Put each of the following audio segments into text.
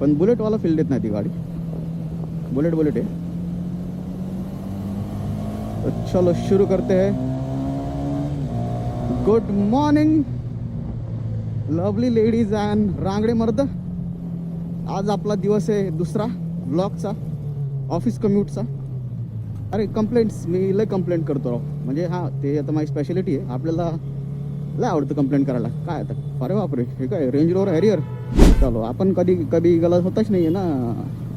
पण बुलेटवाला फील देत नाही ती गाडी. बुलेट बुलेट आहे. तो चलो शुरू करते हैं. Good morning lovely ladies and Rangade मर्द. आज आपला दिवस आहे दुसरा ब्लॉगचा ऑफिस कम्यूटचा अरे कंप्लेंट्स मी लय कंप्लेंट करतो राव. म्हणजे हां ते आता माझी स्पेशालिटी आहे. आपल्याला लय आवडतं कंप्लेंट करायला. काय आता? अरे बापरे हे काय रेंज रोवर हॅरियर चलो आपण कधी कधी गलत होताच नाही आहे ना.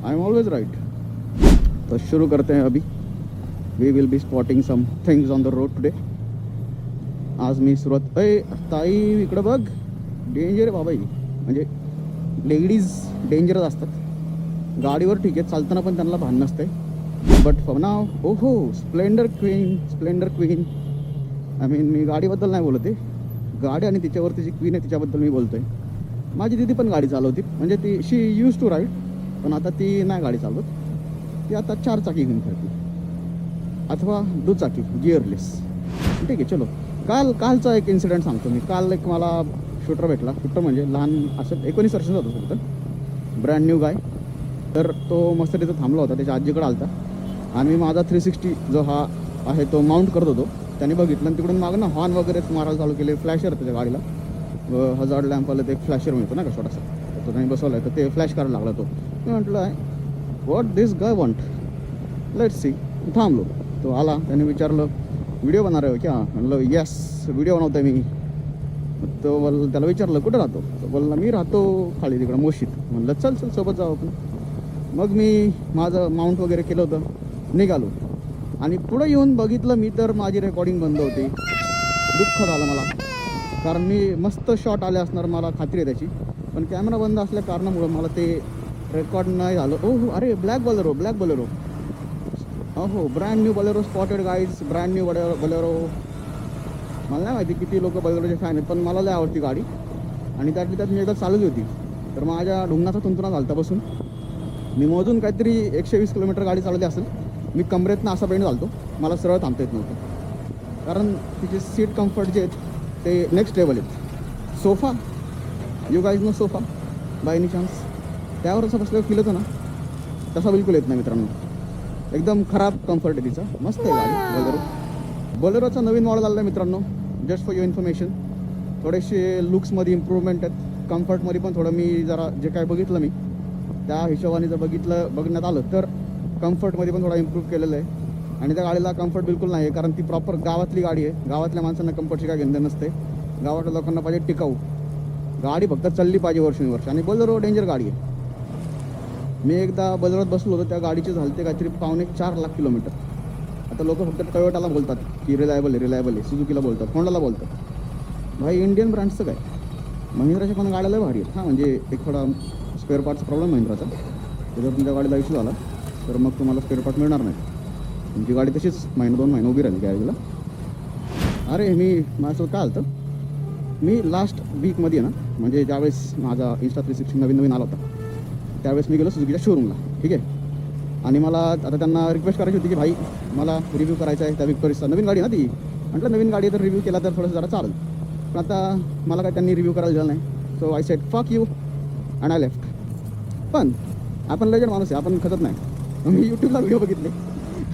आय एम ऑलवेज राईट तर सुरू करते हैं अभी. We will be spotting some things on the road today आज मी सुरुवात अय ताई इकडं बघ. डेंजर आहे बाबाई. म्हणजे लेडीज डेंजरस असतात. गाडीवर ठीक आहे चालताना पण त्यांना भान नसते बट नाव ओ हो Splendor queen Splendor queen I mean मी गाडीबद्दल नाही बोलत आहे. गाडी आणि तिच्यावरती जी क्वीन आहे तिच्याबद्दल मी बोलतोय. माझी दिदी पण गाडी चालवती म्हणजे ती शी यूज टू राईड पण आता ती नाही गाडी चालवत. ती आता चार चाकी घेऊन फिरते अथवा दुचाकी गिअरलेस ठीक आहे चलो. काल कालचा एक इन्सिडेंट सांगतो मी. काल एक मला शूटर भेटला. शूटर म्हणजे लहान असं एकोणीस वर्षाचा होता फक्त. ब्रँड न्यू गाय तर तो मस्त तिथं थांबला होता त्याच्या आजीकडे आलता. आणि माझा थ्री सिक्स्टी जो हा आहे तो माउंट करत होतो. त्याने बघितलं आणि तिकडून मागं ना हॉर्न वगैरे मारायला चालू केले. फ्लॅशर त्याच्या गाडीला. हजार लॅम्प आलं ते एक फ्लॅशर मिळतो ना का छोटासा? तर तो त्यांनी बसवला तर ते फ्लॅश करायला लागला तो. मी म्हटलं आहे what this guy want let see थांबलो. तो आला. त्याने विचारलं व्हिडिओ बनणार आहे हो क्या? म्हणलं येस व्हिडिओ बनवतोय मी. मग तो बोल त्याला विचारलं कुठं राहतो? तो बोलला मी राहतो खाली तिकडं मोशीत म्हणलं चल चल सोबत जाऊ आपण. मग मी माझं माउंट वगैरे केलं होतं. निघालो. आणि पुढं येऊन बघितलं मी तर माझी रेकॉर्डिंग बंद होती. दुःख झालं मला. कारण मी मस्त शॉट आले असणार मला खात्री आहे त्याची. पण कॅमेरा बंद असल्या कारणामुळं मला ते रेकॉर्ड नाही झालं. ओ हो अरे ब्लॅक बॉलरो ब्लॅक बॉलरो हो brand new Bolero spotted guys brand new Bolero Bolero मला नाही माहिती किती लोक बलेरोचे फॅन आहेत पण मला लय आवडती गाडी. आणि त्यातली त्यात मी एकदा चालली होती. तर माझ्या ढुंगणाचा तुंतुना झालता बसून. मी मोजून काहीतरी एकशे वीस किलोमीटर गाडी चालवली असेल. मी कमरेतनं असा बेंड झालतो मला सरळ थांबता येत नव्हतं. कारण तिचे सीट कम्फर्ट जे आहेत ते नेक्स्ट लेवल आहेत. Sofa you guys know sofa by any chance त्यावर असं बसल्यावर फील होतं ना? तसा बिलकुल येत नाही मित्रांनो. एकदम खराब कम्फर्ट आहे तिचा. मस्त आहे गाडी बोलेरो. बोलेरोचा नवीन मॉडेल आला आहे मित्रांनो जस्ट फॉर युअर इन्फॉर्मेशन थोडेसे लुक्समध्ये इम्प्रूव्हमेंट आहेत. कम्फर्टमध्ये पण थोडं मी जरा जे काय बघितलं मी त्या हिशोबाने जर बघितलं बघण्यात आलं तर कम्फर्टमध्ये पण थोडा इम्प्रूव्ह केलेलं आहे. आणि त्या गाडीला कम्फर्ट बिलकुल नाही आहे कारण ती प्रॉपर गावातली गाडी आहे. गावातल्या माणसांना कम्फर्टची काय घेणं नसते. गावातल्या लोकांना पाहिजे टिकाऊ. गाडी फक्त चालली पाहिजे वर्षानुवर्ष. आणि बलरो डेंजर गाडी आहे. मी एकदा बजारात बसलो होतो त्या गाडीचे झालते काहीतरी पावणे चार लाख किलोमीटर. आता लोक फक्त टयोटाला बोलतात की रिलायबल आहे रिलायबल आहे. सुजुकीला बोलतात होंडाला बोलतात. भाई इंडियन ब्रँडचं काय? महिंद्राच्या पण गाड्याला भारी आहेत. हां म्हणजे एक थोडा स्पेअर पार्टचा प्रॉब्लेम महिंद्राचा. त्याच्यावर तुमच्या गाडीला इश्यू झाला. तर मग तुम्हाला स्पेअर पार्ट मिळणार नाही. तुमची गाडी तशीच महिना दोन महिने उभी राहिली गॅरेजला अरे मी माझ्यासोबत काय आलं मी लास्ट वीकमध्ये ना म्हणजे ज्यावेळेस माझा इन्स्टा थ्री सिक्स्टी नवीन नवीन आला होता त्यावेळेस मी गेलो सुझुकीच्या शोरूमला ठीक आहे? आणि मला आता त्यांना रिक्वेस्ट करायची होती की भाई मला रिव्ह्यू करायचा आहे त्या विक्टोरिसचा नवीन गाडी ना ती. म्हटलं नवीन गाडी तर रिव्ह्यू केला तर थोडंसं जरा चालेल. पण आता मला काय त्यांनी रिव्ह्यू करायला दिला नाही. So I said fuck you and I left पण आपण लेजंड माणूस आहे आपण खतत नाही. मी यूट्यूबला व्हिडिओ बघितले.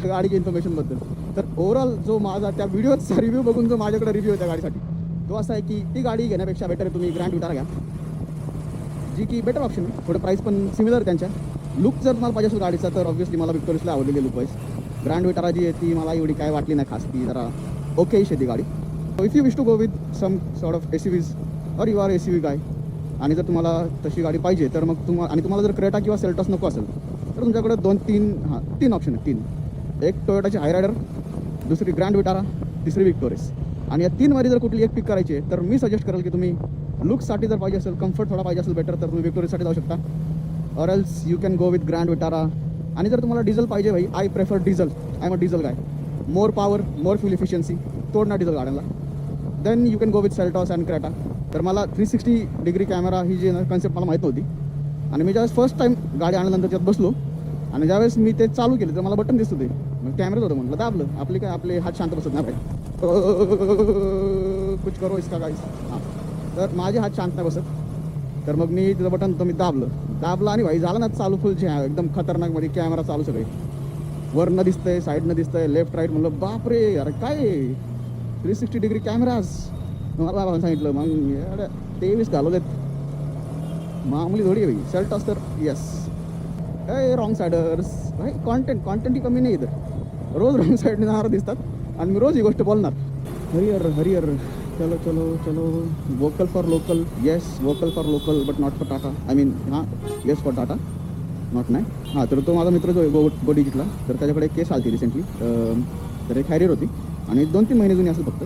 गाडीच्या इन्फॉर्मेशनबद्दल तर ओव्हरऑल जो माझा त्या व्हिडिओचा रिव्ह्यू बघून जो माझ्याकडे रिव्ह्यू आहे त्या गाडीसाठी तो असा आहे की ती गाडी घेण्यापेक्षा बेटर तुम्ही ग्रँड विटारा घ्या. जी की बेटर ऑप्शन आहे. थोडं प्राईस पण सिमिलर त्यांच्या. लुक जर मला पाहिजे असेल गाडीचा तर ऑब्व्हियसली मला विक्टोरिसला आवडलेली लुक वाईज ग्रँड विटारा जी आहे ती मला एवढी काय वाटली नाही खास. ती जरा ओके आहे ती गाडी. If you wish to go with some sort of A C V's or you are A C V guy आणि जर तुम्हाला तशी गाडी पाहिजे तर मग तुम्हाला आणि तुम्हाला जर क्रेटा किंवा सेल्टॉस नको असेल तर तुमच्याकडे दोन तीन हां तीन ऑप्शन आहेत तीन. एक टोयोटाची हाय रायडर दुसरी ग्रँड विटारा तिसरी विक्टोरिस आणि या तीनमध्ये जर कुठली एक पिक करायची आहे तर मी सजेस्ट करेल की तुम्ही लुकसाठी जर पाहिजे असेल कम्फर्ट थोडा पाहिजे असेल बेटर तर तुम्ही विक्टोरिसाठी जाऊ शकता. Or else you can go with Grand Vitara आणि जर तुम्हाला डिझेल पाहिजे भाई आय प्रेफर डिझेल आय मग diesel guy more power more fuel efficiency तोड ना डिझेल गाड्यांना. Then you can go with Seltos and Creta तर मला थ्री सिक्स्टी डिग्री कॅमेरा ही जी कन्सेप्ट मला माहीत नव्हती. आणि मी ज्यावेळेस फर्स्ट टाईम गाडी आणल्यानंतर त्यात बसलो आणि ज्यावेळेस मी ते चालू केले तर मला बटन दिसत होते. मग कॅमेराच होतं म्हटलं दाबलं. आपले काय आपले हात शांत बसत नाही भाई कुछ करो इसका गाईस हां. तर माझे हात शांत नाही बसत. तर मग मी तिथं बटन तुम्ही मी दाबलं. दाबलं आणि भाई झालं ना चालू फुल झ्या एकदम खतरनाक म्हणजे मध्ये कॅमेरा चालू सगळे. वरनं दिसतंय साईडनं दिसतंय लेफ्ट राईट म्हणलं बापरे अरे काय? थ्री सिक्स्टी डिग्री कॅमेराज मला बाबांनी सांगितलं मग तेवीस घालवलेत. मामूली थोडी आहे भाई शर्ट असतं. येस ए रॉंग सायडर्स भाई कॉन्टेंट कॉन्टेंट ही कमी नाही इथं. रोज रॉंग साईडने जाणार दिसतात आणि मी रोज ही गोष्ट बोलणार. हरिहर हरिहर चलो चलो चलो. Vocal for local yes vocal for local but not for Tata I mean हां येस फॉर टाटा नॉट नाही हां तर तो माझा मित्र जो आहे गो गोडीजितला तर त्याच्याकडे केस आली रिसेंटली तर एक हॅरियर होती. आणि दोन तीन महिने जुनी असेल फक्त.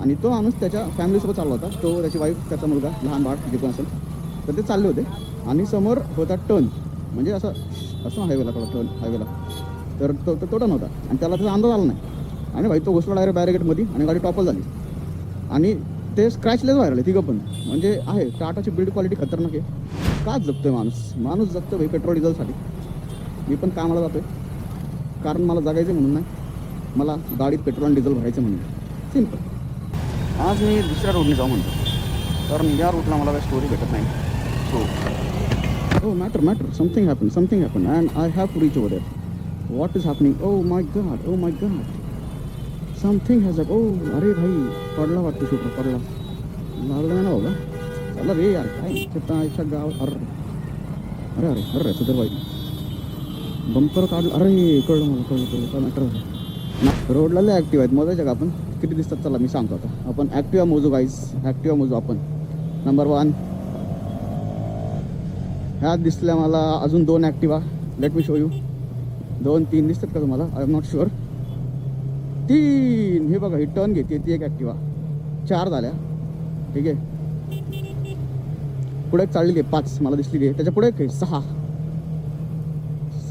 आणि तो माणूस त्याच्या फॅमिलीसोबत चालला होता. तो त्याची वाईफ त्याचा मुलगा लहान बाळ जे असेल. तर ते चालले होते. आणि समोर होता टर्न म्हणजे असं असं हायवेला थोडा टर्न हायवेला तर तो तो टर्न होता. आणि त्याला त्याचा अंदाज आला नाही. आणि भाई तो घुसला डायरेक्ट बॅरिगेटमध्ये आणि गाडी टॉपल झाली. आणि ते स्क्रॅचलेस व्हायला लागले तिघं पण. म्हणजे आहे टाटाची बिल्ड क्वालिटी खतरनाक आहे. काच जगतोय माणूस? माणूस जगतो भाई पेट्रोल डिझेलसाठी मी पण कामाला जातोय. कारण मला जगायचं म्हणून नाही. मला गाडीत पेट्रोल आणि डिझेल भरायचं म्हणून. सिंपल आज मी दुसऱ्या रोडने जाऊ म्हणतो. कारण या रूटला मला काही स्टोरी भेटत नाही. So Oh, matter, matter. Something happened. Something happened. And I have to reach over there. What is happening? Oh my god. Oh my god. Something has oh अरे भाई पडला वाटतं शूटर पडला लागलं ना बाबा चला रे यार काय चित्ता आईच्या गाव अरे अरे अरे अरे सुधर बाई बंपर काढलं अरे कळलं मला कळलं कळलं काय मॅटर ना रोडला लय ॲक्टिव्ह आहेत मोजायच्या का आपण किती दिसतात चला मी सांगतो आता आपण ॲक्टिवा मोजू गाईज ॲक्टिवा मोजू आपण नंबर वन ह्यात दिसल्या मला अजून दोन Activa. Let me show you दोन तीन दिसतात का तुम्हाला? आय एम नॉट शुअर तीन. हे बघा ही टर्न घेते ती एक ॲक्टिवा. चार झाल्या. ठीक आहे. पुढे एक चाललेली आहे पाच मला दिसलेली आहे. त्याच्या पुढे एक आहे सहा.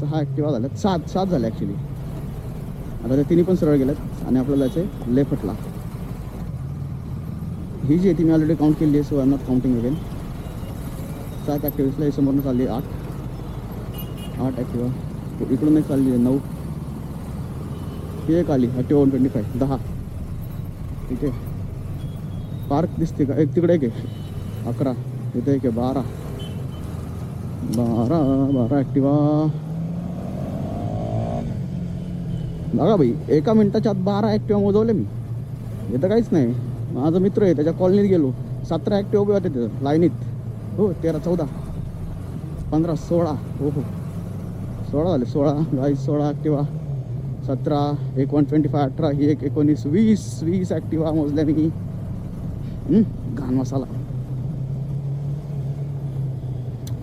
सहा ॲक्टिवा झाल्या. सात सात झाल्या ॲक्च्युली आता त्या तिन्ही पण सरळ गेल्यात आणि आपल्याला जायचं लेफ्टला ही जी आहे ती मी ऑलरेडी काउंट केली आहे so I am not counting again सात ॲक्टिव्हिसला ही समोरनं चालली आहे आठ आठ ॲक्टिवा इकडून एक चालली आहे नऊ. ही एक आली ॲक्टिवा वन ट्वेंटी फाय दहा. ठीक आहे. पार्क दिसते का? एक तिकडे एक आहे. अकरा. इथे एक आहे बारा. बारा बारा ॲक्टिवा बघा भाई एका मिनिटाच्या आत बारा ॲक्टिवा मोजवले मी. इथं काहीच नाही. माझा मित्र आहे त्याच्या कॉलनीत गेलो. सतरा ॲक्टिवा उभे होते तिथं लाईनीत. हो तेरा चौदा. पंधरा सोळा. हो हो सोळा झाले सोळा. बावीस सोळा ॲक्टिवा सतरा एकोण ट्वेंटी फाय अठरा. ही एक एकोणीस वीस वीस ॲक्टिवा मोजल्या मी घाण मसाला.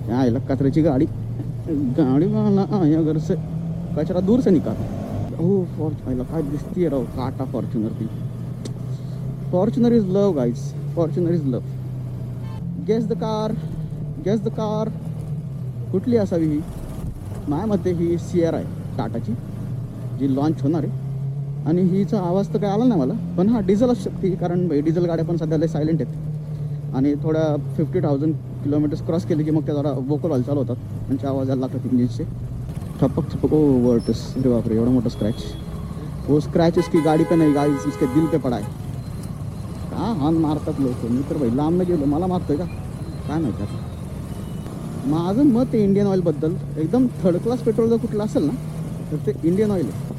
या कचऱ्याची गाडी. गाडी मला या घर से कचरा दूर से निकाल. हो फॉर्च्युनरला काय दिसते राव. काटा फॉर्च्युनर ती. Fortuner is love guys Fortuner is love guess the car guess the car कुठली असावी ही? माझ्या मते ही सियर आहे. टाटाची. जी लॉन्च होणार आहे. आणि हिचा आवाज तर काय आला नाही मला. पण हा डिझेल असू शकते कारण डिझेल गाड्या पण सध्या सायलेंट आहेत. आणि थोड्या फिफ्टी थाउजंड किलोमीटर्स क्रॉस केले की मग त्या जरा वोकल व्हायला चालू होतात. त्यांचे आवाज यायला लागतात इंजिनचे ठपक ठपक ओ वर्टस अरे बापरे एवढा मोठा स्क्रॅच वो स्क्रॅच इसकी गाडी पे नाही गाडी उसके दिल पे पडाय का हॉर्न मारतात लोक. मी तर भाई लांब गेलो. मला मारतोय का? काय माहिती आता. माझं मत आहे इंडियन ऑइलबद्दल एकदम थर्ड क्लास पेट्रोल जर कुठलं असेल ना तर ते इंडियन ऑइल आहे.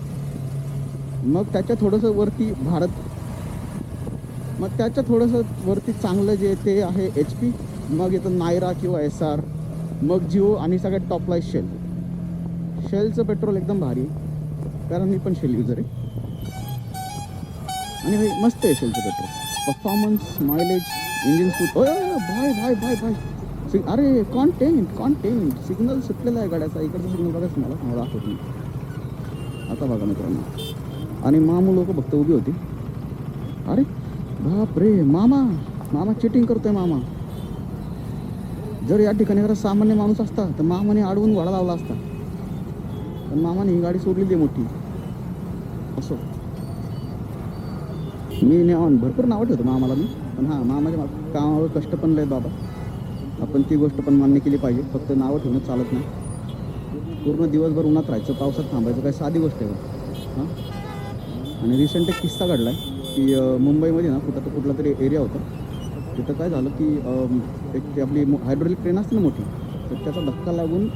मग त्याच्या थोडंसं वरती भारत. मग त्याच्या थोडंसं वरती चांगलं जे ते आहे एच पी मग येतं नायरा किंवा एस आर मग जिओ आणि सगळ्यात टॉपला आहे शेल शेलचं पेट्रोल एकदम भारी आहे. कारण मी पण शेल युजर आहे. आणि मस्त आहे शेलचं petrol performance mileage engine speed bye bye bye bye सिग अरे कॉन्टेंट कॉन्टेंट सिग्नल सुटलेला आहे गाड्याचा. इकडचं सिग्नल बघाच मला मला दाखवत नाही आता बघा मित्रांनो. आणि मामू लोक फक्त उभी होती. अरे बाप रे मामा. मामा चिटिंग करतोय मामा. जर या ठिकाणी जरा सामान्य माणूस असता तर मामाने अडवून वाडा लावला असता. पण मामाने ही गाडी सोडलेली आहे मोठी. असो. मी नेऊन भरपूर नावं ठेवतो मामाला मी. पण हां मामाच्या मा- कामावर कष्ट पण लय बाबा. आपण ती गोष्ट पण मान्य केली पाहिजे. फक्त नावं ठेवणं चालत नाही. पूर्ण दिवसभर उन्हात राहायचं पावसात थांबायचं काय साधी गोष्ट आहे. हां? आणि रिसेंट एक किस्सा घडला आहे की मुंबईमध्ये ना कुठं तर कुठला तरी एरिया होता. तिथं काय झालं की एक ती आपली हायड्रोलिक ट्रेन असते ना मोठी तर त्याचा धक्का लागून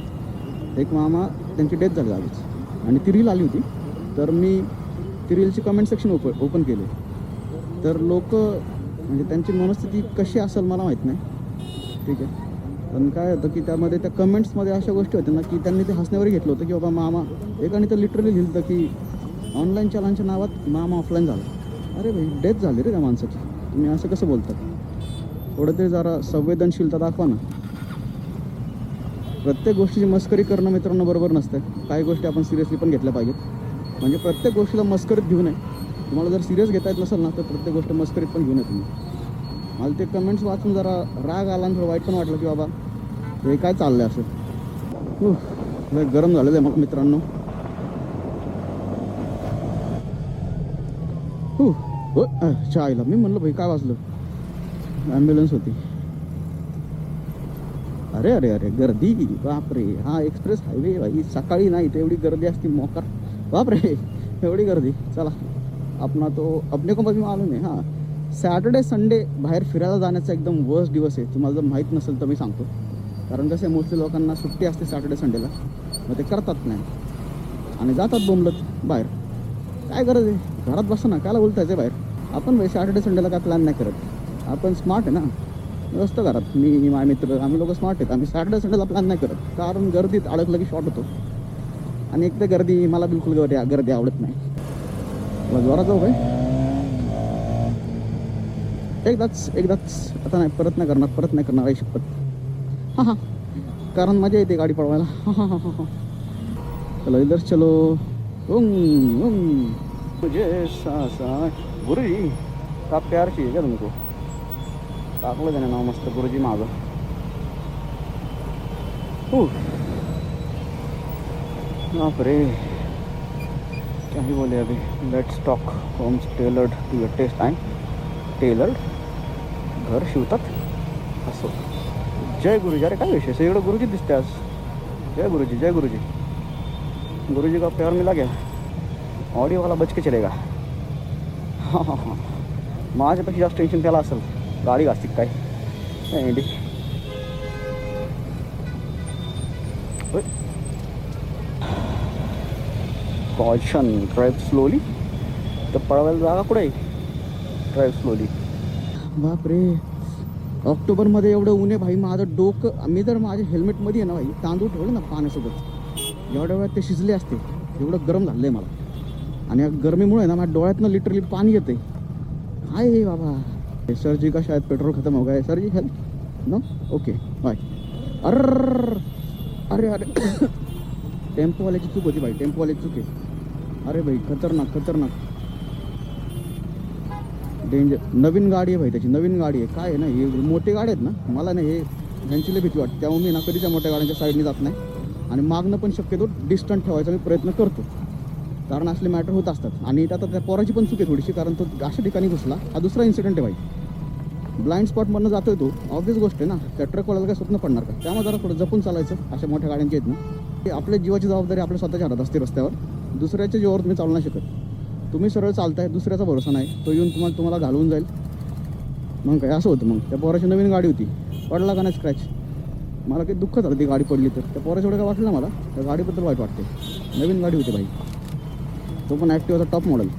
एक मामा त्यांची डेथ झाली आधीच. आणि ती रील आली होती. तर मी ती रीलची कमेंट सेक्शन ओप ओपन केले. तर लोक म्हणजे त्यांची मनस्थिती कशी असेल मला माहीत नाही. ठीक आहे. पण काय होतं की त्यामध्ये त्या कमेंट्समध्ये अशा गोष्टी होत्या ना की त्यांनी ते हसण्यावर घेतलं होतं की बाबा मामा एकाने तर लिटरली लिहिलं होतं की ऑनलाईन चलांच्या नावात मामा ऑफलाईन झाला. अरे भाई डेथ झाली रे त्या माणसाची. तुम्ही असं कसं बोलता थोडं तरी जरा संवेदनशीलता दाखवा ना. प्रत्येक गोष्टीची मस्करी करणं मित्रांनो बरोबर नसतं काही गोष्टी आपण सिरियसली पण घेतल्या पाहिजेत. म्हणजे प्रत्येक गोष्टीला मस्करीत घेऊ नये. तुम्हाला जर सिरियस घेता येत नसेल ना तर प्रत्येक गोष्ट मस्करीत पण घेऊन नये तुम्ही. मला ते कमेंट्स वाचून जरा राग आला आणि थोडं वाईट पण वाटलं की बाबा हे काय चाललंय असं. लय गरम झालेलं आहे मग मित्रांनो. हू, हो, अह, आईला मी म्हणलं भाई काय वाचलं ॲम्ब्युलन्स होती. अरे अरे अरे गर्दी. बापरे हा एक्सप्रेस हायवे भाई. सकाळी नाही तर एवढी गर्दी असती मोकार. बापरे एवढी गर्दी. चला. अपना तो अपने को भी मालूम आहे हां। सॅटर्डे संडे बाहेर फिरायला जाण्याचा एकदम वर्स्ट दिवस आहे तुम्हाला जर माहीत नसेल तर मी सांगतो। कारण कसं आहे मोस्टली लोकांना सुट्टी असते सॅटर्डे संडेला मग ते करतात नाही आणि जातात बोंबलत बाहेर। काय गरज आहे? घरात बसा ना कायला बोलतायचं बाहेर? आपण भाई सॅटर्डे संडेला काय प्लॅन नाही करत। आपण स्मार्ट आहे ना। मी घरात. मी माझे मित्र आम्ही लोक स्मार्ट आहेत. आम्ही सॅटर्डे संडेला प्लॅन नाही करत. कारण गर्दीत अडकलं की शॉर्ट होतो. आणि एक तर गर्दी मला बिलकुल गर्दी गर्दी आवडत नाही. मला जोरात जाऊ काय एकदाच एकदाच आता नाही परत नाही करणार परत नाही करणार आई शपथ. हां हां. कारण मजा येते गाडी पळवायला. हां हां हां हां चलो इधर चलो. उम, उम. मुझे गुरुजी का प्यार चाहिए क्या तुमको? टाकलं त्याने नाव मस्त गुरुजी माझं हो बापरे क्या ही बोले अभी। Let's talk homes tailored to your taste and tailored घर शिवतात असो। जय गुरुजी। अरे काय विषय? सगळं गुरुजी दिसते आज। जय गुरुजी जय गुरुजी। गुरुजी का प्यार मिला क्या? ऑडिओ वाला बच के चलेगा। हाँ हाँ हाँ। माझ्यापेक्षा जास्त टेन्शन त्याला असेल। गाडी घासती काय? नाही इंडी कॉशन ड्राईव्ह स्लोली तर पळवायला जागा कुठे ड्राईव्ह स्लोली बापरे. ऑक्टोबरमध्ये एवढं ऊन आहे भाई. माझं डोकं मी जर माझ्या हेल्मेटमध्ये आहे ना भाई तांदूळ ठेवलं ना पाण्यासोबत एवढ्या वेळात ते शिजले असते. एवढं गरम झालं आहे मला. आणि या गरमीमुळे ना माझ्या डोळ्यातनं लिटरली पाणी येते काय आहे बाबा? हे सरजी का शायद पेट्रोल खतम हो गया? है sir ji help no okay bye uh अरे. अरे टेम्पोवाल्याची चूक होती भाई. टेम्पोवाल्याची चूक आहे. अरे भाई खतरनाक खतरनाक. डेंजर नवीन गाडी आहे भाई त्याची नवीन गाडी आहे. काय आहे ना हे मोठे गाडी आहेत ना मला ना हे ह्यांची लय भीती वाटते. त्यामुळे मी ना कधी त्या मोठ्या गाड्यांच्या साईडने जात नाही. आणि मागणं पण शक्यतो डिस्टंट ठेवायचा मी प्रयत्न करतो. कारण असले मॅटर होत असतात. आणि त्यात त्या पोराची पण चूक आहे थोडीशी कारण तो अशा ठिकाणी घुसला. हा दुसरा इन्सिडेंट आहे भाई. ब्लाइंड स्पॉटमधनं जातोय तो. ऑब्वियस गोष्ट आहे ना त्या ट्रकवाल्याला काय स्वप्न पडणार का? त्यामुळे जरा थोडं जपून चालायचं अशा मोठ्या गाड्यांची आहेत ना. ते आपल्या जीवाची जबाबदारी आपल्या स्वतःच्या हातात असते रस्त्यावर. दुसऱ्याच्या जीवावर तुम्ही चालू नाही शकत. तुम्ही सरळ चालताय दुसऱ्याचा भरोसा नाही. तो येऊन तुम्हाला तुम्हाला घालवून जाईल. मग काय? असं होतं मग. त्या पोराची नवीन गाडी होती. पडला का नाही स्क्रॅच मला काही दुःख झालं ती गाडी पडली तर. त्या पोराचं एवढं काय वाटलं ना मला? त्या गाडीबद्दल वाईट वाटते नवीन गाडी होती भाई. तो पण ॲक्टिवाचा टॉप मॉडेल